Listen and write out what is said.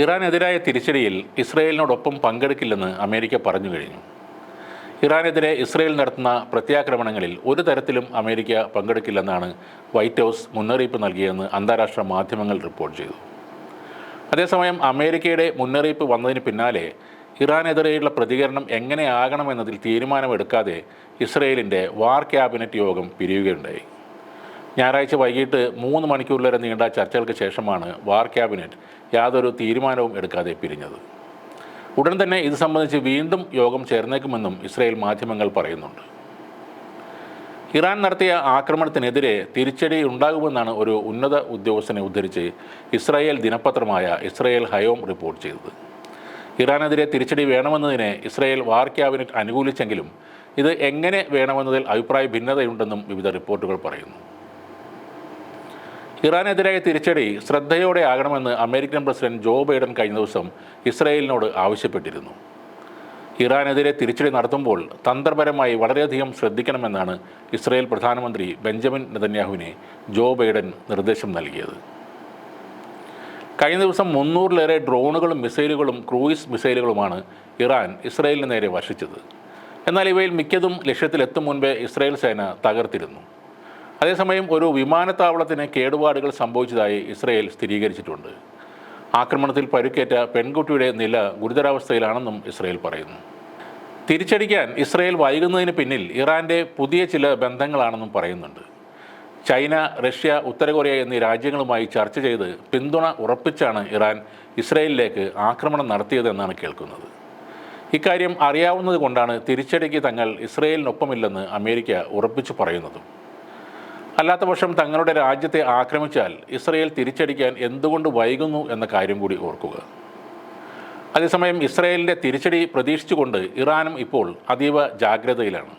ഇറാനെതിരായ തിരിച്ചടിയിൽ ഇസ്രയേലിനോടൊപ്പം പങ്കെടുക്കില്ലെന്ന് America പറഞ്ഞു കഴിഞ്ഞു. ഇറാനെതിരെ ഇസ്രയേൽ നടത്തുന്ന പ്രത്യാക്രമണങ്ങളിൽ ഒരു തരത്തിലും അമേരിക്ക പങ്കെടുക്കില്ലെന്നാണ് വൈറ്റ് ഹൗസ് മുന്നറിയിപ്പ് നൽകിയെന്ന് അന്താരാഷ്ട്ര മാധ്യമങ്ങൾ റിപ്പോർട്ട് ചെയ്തു. അതേസമയം അമേരിക്കയുടെ മുന്നറിയിപ്പ് വന്നതിന് പിന്നാലെ ഇറാനെതിരെയുള്ള പ്രതികരണം എങ്ങനെയാകണമെന്നതിൽ തീരുമാനമെടുക്കാതെ ഇസ്രയേലിന്റെ വാർ ക്യാബിനറ്റ് യോഗം പിരിയുകയുണ്ടായി. ഞായറാഴ്ച വൈകിട്ട് മൂന്ന് മണിക്കൂറിലേറെ നീണ്ട ചർച്ചകൾക്ക് ശേഷമാണ് വാർ ക്യാബിനറ്റ് യാതൊരു തീരുമാനവും എടുക്കാതെ പിരിഞ്ഞത്. ഉടൻ തന്നെ ഇത് സംബന്ധിച്ച് വീണ്ടും യോഗം ചേർന്നേക്കുമെന്നും ഇസ്രായേൽ മാധ്യമങ്ങൾ പറയുന്നുണ്ട്. ഇറാൻ നടത്തിയ ആക്രമണത്തിനെതിരെ തിരിച്ചടി ഉണ്ടാകുമെന്നാണ് ഒരു ഉന്നത ഉദ്യോഗസ്ഥനെ ഉദ്ധരിച്ച് ഇസ്രായേൽ ദിനപത്രമായ ഇസ്രായേൽ ഹയോം റിപ്പോർട്ട് ചെയ്തത്. ഇറാനെതിരെ തിരിച്ചടി വേണമെന്നതിനെ ഇസ്രായേൽ വാർ ക്യാബിനറ്റ് അനുകൂലിച്ചെങ്കിലും ഇത് എങ്ങനെ വേണമെന്നതിൽ അഭിപ്രായ ഭിന്നതയുണ്ടെന്നും വിവിധ റിപ്പോർട്ടുകൾ പറയുന്നു. ഇറാനെതിരായ തിരിച്ചടി ശ്രദ്ധയോടെ ആകണമെന്ന് അമേരിക്കൻ പ്രസിഡന്റ് ജോ ബൈഡൻ കഴിഞ്ഞ ദിവസം ഇസ്രായേലിനോട് ആവശ്യപ്പെട്ടിരുന്നു. ഇറാനെതിരെ തിരിച്ചടി നടത്തുമ്പോൾ തന്ത്രപരമായി വളരെയധികം ശ്രദ്ധിക്കണമെന്നാണ് ഇസ്രായേൽ പ്രധാനമന്ത്രി ബെഞ്ചമിൻ നെതന്യാഹുവിനെ ജോ ബൈഡൻ നിർദ്ദേശം നൽകിയത്. കഴിഞ്ഞ ദിവസം മുന്നൂറിലേറെ ഡ്രോണുകളും മിസൈലുകളും ക്രൂയിസ് മിസൈലുകളുമാണ് ഇറാൻ ഇസ്രായേലിന് നേരെ വർഷിച്ചത്. എന്നാൽ ഇവയിൽ മിക്കതും ലക്ഷ്യത്തിലെത്തും മുൻപേ ഇസ്രായേൽ സേന തകർത്തിരുന്നു. അതേസമയം ഒരു വിമാനത്താവളത്തിന് കേടുപാടുകൾ സംഭവിച്ചതായി ഇസ്രയേൽ സ്ഥിരീകരിച്ചിട്ടുണ്ട്. ആക്രമണത്തിൽ പരുക്കേറ്റ പെൺകുട്ടിയുടെ നില ഗുരുതരാവസ്ഥയിലാണെന്നും ഇസ്രയേൽ പറയുന്നു. തിരിച്ചടിക്കാൻ ഇസ്രയേൽ വൈകുന്നതിന് പിന്നിൽ ഇറാന്റെ പുതിയ ചില ബന്ധങ്ങളാണെന്നും പറയുന്നുണ്ട്. ചൈന റഷ്യ ഉത്തര കൊറിയ എന്നീ രാജ്യങ്ങളുമായി ചർച്ച ചെയ്ത് പിന്തുണ ഉറപ്പിച്ചാണ് ഇറാൻ ഇസ്രയേലിലേക്ക് ആക്രമണം നടത്തിയതെന്നാണ് കേൾക്കുന്നത്. ഇക്കാര്യം അറിയാവുന്നത് കൊണ്ടാണ് തിരിച്ചടിക്ക് തങ്ങൾ ഇസ്രയേലിനൊപ്പമില്ലെന്ന് അമേരിക്ക ഉറപ്പിച്ചു പറയുന്നതും. അല്ലാത്തപക്ഷം തങ്ങളുടെ രാജ്യത്തെ ആക്രമിച്ചാൽ ഇസ്രയേൽ തിരിച്ചടിക്കാൻ എന്തുകൊണ്ട് വൈകുന്നു എന്ന കാര്യം കൂടി ഓർക്കുക. അതേസമയം ഇസ്രയേലിന്റെ തിരിച്ചടി പ്രതീക്ഷിച്ചുകൊണ്ട് ഇറാനും ഇപ്പോൾ അതീവ ജാഗ്രതയിലാണ്.